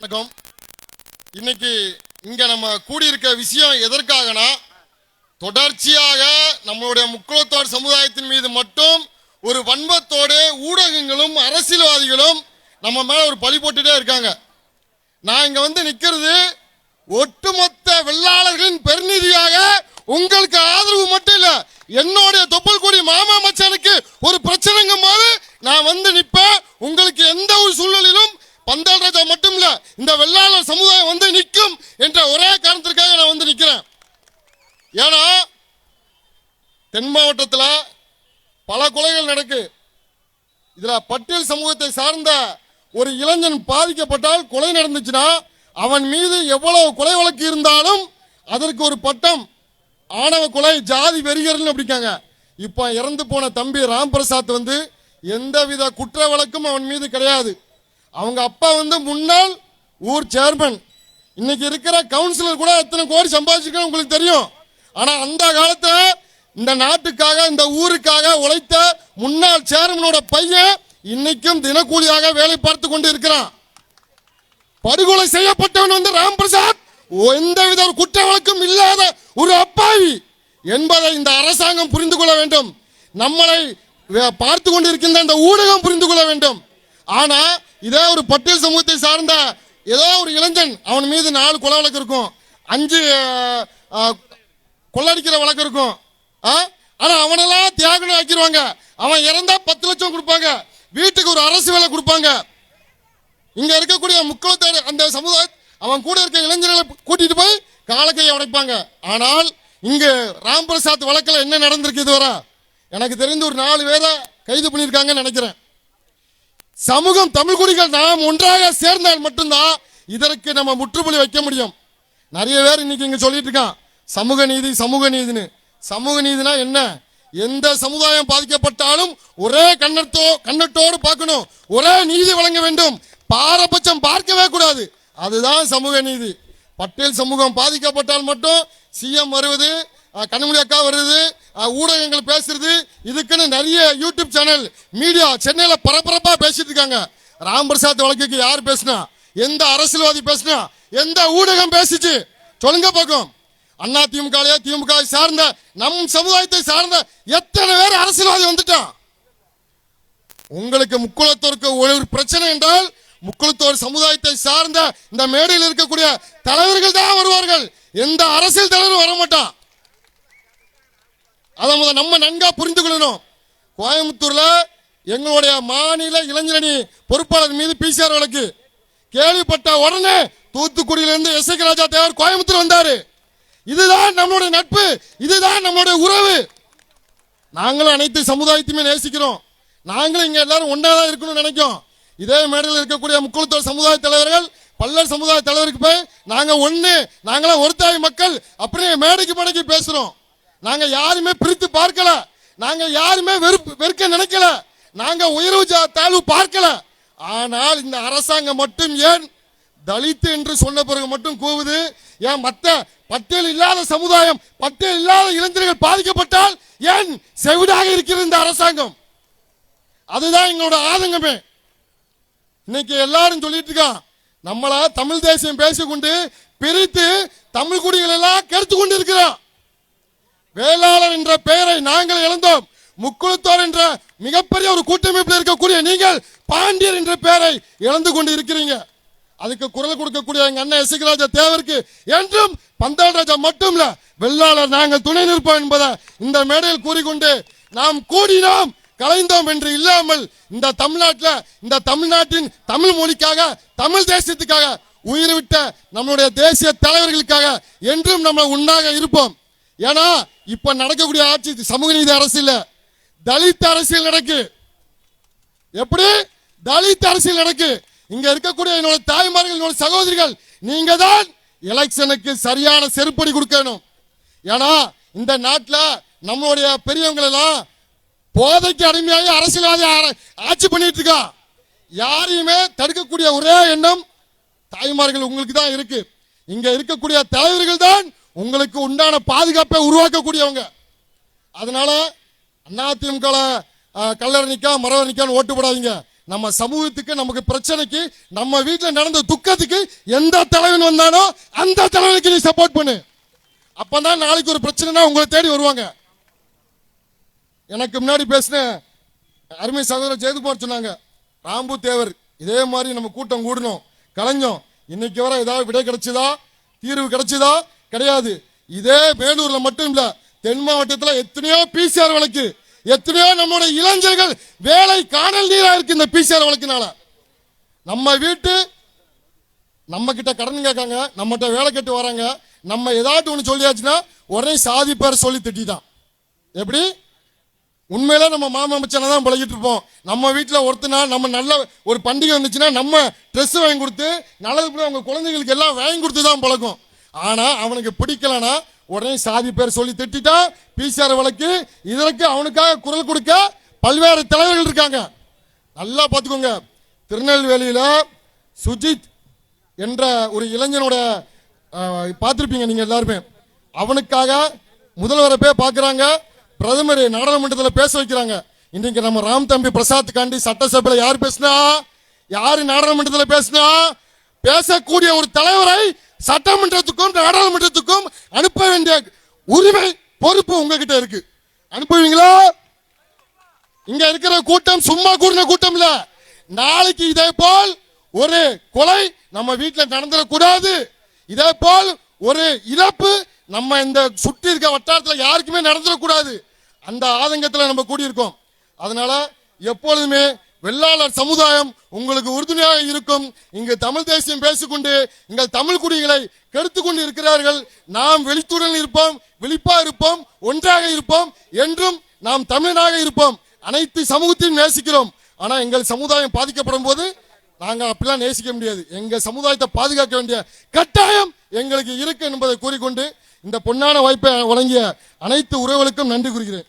வணக்கம் இன்னைக்கு இங்க நம்ம கூடியிருக்க விஷயம் எதற்காகனா தொடர்ச்சியாக நம்மளுடைய முக்குளத்தோர் சமுதாயத்தின் மீது மட்டும் ஒரு வன்மத்தோடு ஊடகங்களும் அரசியல்வாதிகளும் நம்ம மேல ஒரு பழி போட்டுட்டே இருக்காங்க. நான் இங்க வந்து நிக்கிறது ஒட்டுமொத்த வெள்ளாளர்களின் பெருநிதியாக உங்களுக்கு ஆதரவு மட்டும் இல்ல என்னுடைய தொப்பல் கூடிய மாமா மச்சானுக்கு ஒரு பிரச்சனைங்கும் போது நான் வந்து நிப்பேன். உங்களுக்கு எந்த ஒரு சூழ்நிலையிலும் பந்தல் ராஜா மட்டும் இல்ல இந்த வெள்ளாளர் சமுதாயம் வந்து நிற்கும் என்ற ஒரே காரணத்திற்காக நான் வந்து நிற்கிறேன். ஏன்னா தென் மாவட்டத்தில் பல கொலைகள் நடக்கு. இதில் பட்டியல் சமூகத்தை சார்ந்த ஒரு இளைஞன் பாதிக்கப்பட்டால் கொலை நடந்துச்சுன்னா அவன் மீது எவ்வளவு கொலை வழக்கு இருந்தாலும் அதற்கு ஒரு பட்டம் ஆணவ கொலை ஜாதி வெறியர்கள் அப்படிக்காங்க இப்போ இறந்து போன தம்பி ராம் பிரசாத் வந்து எந்தவித குற்ற வழக்கும் அவன் மீது கிடையாது. அவங்க அப்பா வந்து முன்னாள் ஊர் சேர்மன் இன்னைக்கு இருக்கிற கவுன்சிலர் கூட எத்தனை கோடி சம்பாதிச்சிருக்கணும் உங்களுக்கு தெரியும். ஆனால் அந்த காலத்தில் இந்த நாட்டுக்காக இந்த ஊருக்காக உழைத்த முன்னாள் சேர்மனோட பையன் இன்னைக்கும் தினக்கூலியாக வேலை பார்த்து கொண்டு இருக்கிறான் படுகொலை செய்யப்பட்டவன் வந்து ராம் பிரசாத் எந்தவித குற்ற வழக்கும் இல்லாத ஒரு அப்பாவி என்பதை இந்த அரசாங்கம் புரிந்து கொள்ள வேண்டும். நம்மளை வே- பார்த்து கொண்டிருக்கின்ற இந்த ஊடகம் புரிந்து கொள்ள வேண்டும். ஆனால் இதே ஒரு பட்டியல் சமூகத்தை சார்ந்த ஏதோ ஒரு இளைஞன் அவன் மீது நாலு கொலை வழக்கு இருக்கும். அஞ்சு கொள்ளடிக்கிற வழக்கு இருக்கும். ஆனால் ஆனா அவனெல்லாம் தியாகம் ஆக்கிடுவாங்க அவன் இறந்தா பத்து லட்சம் கொடுப்பாங்க. வீட்டுக்கு ஒரு அரசு வேலை கொடுப்பாங்க. இங்க இருக்கக்கூடிய முக்கியத்தார் அந்த சமுதாய அவன் கூட இருக்க இளைஞர்களை கூட்டிட்டு போய் காலக்கையை உடைப்பாங்க. ஆனால் இங்கு ராம் பிரசாத் வழக்கில் என்ன நடந்திருக்கு இதுவரை? எனக்கு தெரிந்து ஒரு நாலு பேரை கைது பண்ணியிருக்காங்கன்னு நினைக்கிறேன். சமூகம் தமிழ் குடிகள் நாம் ஒன்றாக சேர்ந்தால் மட்டும்தான் இதற்கு நம்ம முற்றுப்புள்ளி வைக்க முடியும். நிறைய பேர் இன்னைக்கு இங்க சொல்லிட்டு இருக்கான் சமூக நீதி சமூக நீதின்னு. சமூக நீதினா என்ன? எந்த சமுதாயம் பாதிக்கப்பட்டாலும் ஒரே கண்ணத்தோ கண்ணட்டோடு பார்க்கணும். ஒரே நீதி வழங்க வேண்டும். பாரபட்சம் பார்க்கவே கூடாது. அதுதான் சமூக நீதி. பட்டேல் சமூகம் பாதிக்கப்பட்டால் மட்டும் சிஎம் வருவது அஹ், அக்கா வருது. ஊடகங்கள் பேசுறது. இதுக்குன்னு நிறைய யூடியூப் சேனல் மீடியா சென்னையில் பரபரப்பாக பேசிட்டு இருக்காங்க. ராம் பிரசாத் வழக்குக்கு யார் பேசினா? எந்த அரசியல்வாதி பேசினா? எந்த ஊடகம் பேசிச்சு? சொல்லுங்க பார்க்கும் அண்ணா திமுக திமுக சார்ந்த நம் சமுதாயத்தை சார்ந்த எத்தனை பேர் அரசியல்வாதி வந்துட்டான்? உங்களுக்கு முக்குளத்தோருக்கு ஒரு பிரச்சனை என்றால் முக்குளத்தோர் சமுதாயத்தை சார்ந்த இந்த மேடையில் இருக்கக்கூடிய தலைவர்கள் தான் வருவார்கள். எந்த அரசியல் தலைவரும் வர மாட்டான் அதை முதல் நம்ம நன்கா புரிந்து கொள்ளணும் கோயம்புத்தூர்ல எங்களுடைய மாநில இளைஞரணி பொறுப்பாளர் மீது பிசிஆர் வழக்கு. கேள்விப்பட்ட உடனே தூத்துக்குடியிலிருந்து எஸ் ராஜா தேவர் கோயம்புத்தூர் வந்தாரு. இதுதான் நம்மளுடைய நட்பு இதுதான் நம்மளுடைய உறவு. நாங்களும் அனைத்து சமுதாயத்தையுமே நேசிக்கிறோம். நாங்களும் இங்க எல்லாரும் ஒன்றா தான் இருக்கணும்னு நினைக்கும் இதே மேடையில் இருக்கக்கூடிய முக்குளத்தோர் சமுதாய தலைவர்கள் பல்லர் சமுதாய தலைவருக்கு போய் நாங்க ஒன்று நாங்களாம் ஒருத்தாய் மக்கள் அப்படியே மேடைக்கு மேடைக்கு பேசுறோம். நாங்க யாருமே பிரித்து பார்க்கல. நாங்க யாருமே வெறுப்பு வெறுக்க நினைக்கல. நாங்க உயர்வு தாழ்வு பார்க்கல. ஆனால் இந்த அரசாங்கம் மட்டும் ஏன் தலித்து என்று சொன்ன பிறகு மட்டும் கூவுது? ஏன் மற்ற பட்டியல் இல்லாத சமுதாயம் பட்டியல் இல்லாத இளைஞர்கள் பாதிக்கப்பட்டால் ஏன் செவிடாக இருக்கிறது இந்த அரசாங்கம்? அதுதான் எங்களோட ஆதங்கமே. இன்னைக்கு எல்லாரும் சொல்லிட்டு இருக்கான் நம்மள தமிழ் தேசியம் பேசிக்கொண்டு பிரித்து தமிழ் குடிகள் எல்லாம் கெடுத்து கொண்டு இருக்கிறோம். வேளாளர் என்ற பெயரை நாங்கள் இழந்தோம். முக்குளத்தோர் என்ற மிகப்பெரிய ஒரு கூட்டமைப்பில் இருக்கக்கூடிய நீங்கள் பாண்டியர் என்ற பெயரை இழந்து கொண்டு இருக்கிறீங்க அதுக்கு குரல் கொடுக்கக்கூடிய எங்க அண்ணன் எசகிராஜா தேவருக்கு என்றும் பந்தாள் ராஜா மட்டும் இல்ல வெள்ளாளர் நாங்கள் துணை நிற்போம் என்பதை இந்த மேடையில் கூறிக்கொண்டு நாம் கூடினோம் கலைந்தோம் என்று இல்லாமல் இந்த தமிழ்நாட்டில் இந்த தமிழ்நாட்டின் தமிழ் மொழிக்காக தமிழ் தேசியத்துக்காக உயிர் விட்ட நம்மளுடைய தேசிய தலைவர்களுக்காக என்றும் நம்ம உண்ணாக இருப்போம். ஏன்னா இப்ப நடக்கக்கூடிய ஆட்சி சமூக நீதி அரசியல் தலித் அரசியல் நடக்கு. எப்படி? தலித் அரசியல் நடக்கு. இங்க இருக்கக்கூடிய என்னோட தாய்மார்கள் என்னோட சகோதரிகள் நீங்க தான் எலெக்ஷனுக்கு சரியான செருப்படி கொடுக்கணும். ஏன்னா இந்த நாட்டில் நம்மளுடைய பெரியவங்களெல்லாம் போதைக்கு அடிமையாகி அரசியல்வாதி ஆட்சி பண்ணிட்டு இருக்கா. யாரையுமே தடுக்கக்கூடிய ஒரே எண்ணம் தாய்மார்கள் உங்களுக்கு தான் இருக்கு. இங்க இருக்கக்கூடிய தலைவர்கள் தான் உங்களுக்கு உண்டான பாதுகாப்பை உருவாக்கக்கூடியவங்க. அதனால அதிமுக கல்லறை நிக்கா ஓட்டு போடாதீங்க. நம்ம சமூகத்துக்கு நமக்கு பிரச்சனைக்கு நம்ம வீட்டில் நடந்த துக்கத்துக்கு எந்த தலைவன் வந்தானோ அந்த தலைவனுக்கு நீ சப்போர்ட் பண்ணு. அப்பதான் நாளைக்கு ஒரு பிரச்சனைனா உங்களை தேடி வருவாங்க. எனக்கு முன்னாடி பேசின அருமை சகோதரர் ஜெயக்குமார் சொன்னாங்க ராம்பு தேவர் இதே மாதிரி நம்ம கூட்டம் கூடணும் கலைஞம். இன்னைக்கு வர ஏதாவது விடை கிடைச்சதா? தீர்வு கிடைச்சதா? கிடையாது. இதே வேலூர்ல மட்டும் இல்ல தென் மாவட்டத்தில் எத்தனையோ பிசிஆர் வழக்கு எத்தனையோ நம்மளுடைய இளைஞர்கள் வேலை காணல் நீரா இருக்கு இந்த பிசிஆர் வழக்குனால. நம்ம வீட்டு நம்ம கிட்ட கடன் கேட்காங்க நம்மகிட்ட வேலை கேட்டு வராங்க நம்ம ஏதாவது ஒன்று சொல்லியாச்சுன்னா உடனே சாதி பேர் சொல்லி திட்டிதான் எப்படி? உண்மையில நம்ம மாமா தான் பழகிட்டு இருப்போம். நம்ம வீட்டில் ஒருத்தனா நம்ம நல்ல ஒரு பண்டிகை வந்துச்சுன்னா நம்ம ட்ரெஸ் வாங்கி கொடுத்து நல்லது கூட அவங்க குழந்தைங்களுக்கு எல்லாம் வாங்கி கொடுத்து தான் பழக்கம் ஆனா அவனுக்கு பிடிக்கலனா உடனே சாதி பேர் சொல்லி திட்டிட்டான் பிசிஆர் வழக்கு இதற்கு அவனுக்காக குரல் கொடுக்க பல்வேறு தலைவர்கள் இருக்காங்க. நல்லா பார்த்துக்கோங்க. திருநெல்வேலியில சுஜித் என்ற ஒரு இளைஞனோட பார்த்துருப்பீங்க நீங்க எல்லாருமே. அவனுக்காக முதல்வரை போய் பார்க்குறாங்க. பிரதமர் நாடாளுமன்றத்தில் பேச வைக்கிறாங்க. இன்னைக்கு நம்ம ராம் தம்பி பிரசாத் காண்டி சட்டசபையில் யார் பேசினா? யார் நாடாளுமன்றத்தில் பேசினா? பேசக்கூடிய ஒரு தலைவரை சட்டமன்றத்துக்கும் நாடாளுமன்றத்துக்கும் அனுப்ப வேண்டிய உரிமை பொறுப்பு உங்ககிட்ட இருக்கு. அனுப்புவீங்களா? இங்க இருக்கிற கூட்டம் சும்மா கூடின கூட்டம் இல்ல. நாளைக்கு இதே போல் ஒரு கொலை நம்ம வீட்டில் நடந்துடக்கூடாது இதே போல் ஒரு இழப்பு நம்ம இந்த சுற்றி இருக்க வட்டாரத்தில் யாருக்குமே நடந்துடக்கூடாது அந்த ஆதங்கத்தில் நம்ம கூடியிருக்கோம். அதனால எப்பொழுதுமே வெள்ளாளர் சமுதாயம் உங்களுக்கு உறுதுணையாக இருக்கும். இங்கு தமிழ் தேசியம் பேசிக்கொண்டு எங்கள் தமிழ் குடிகளை கெடுத்து கொண்டு இருக்கிறார்கள் நாம் வெளித்துடன் இருப்போம் விழிப்பா இருப்போம் ஒன்றாக இருப்போம் என்றும் நாம் தமிழனாக இருப்போம். அனைத்து சமூகத்தையும் நேசிக்கிறோம். ஆனா எங்கள் சமுதாயம் பாதிக்கப்படும் போது நாங்கள் அப்படிலாம் நேசிக்க முடியாது. எங்கள் சமுதாயத்தை பாதுகாக்க வேண்டிய கட்டாயம் எங்களுக்கு இருக்கு என்பதை கூறிக்கொண்டு இந்த பொன்னான வாய்ப்பை வழங்கிய அனைத்து உறவுகளுக்கும் நன்றி கூறுகிறேன்.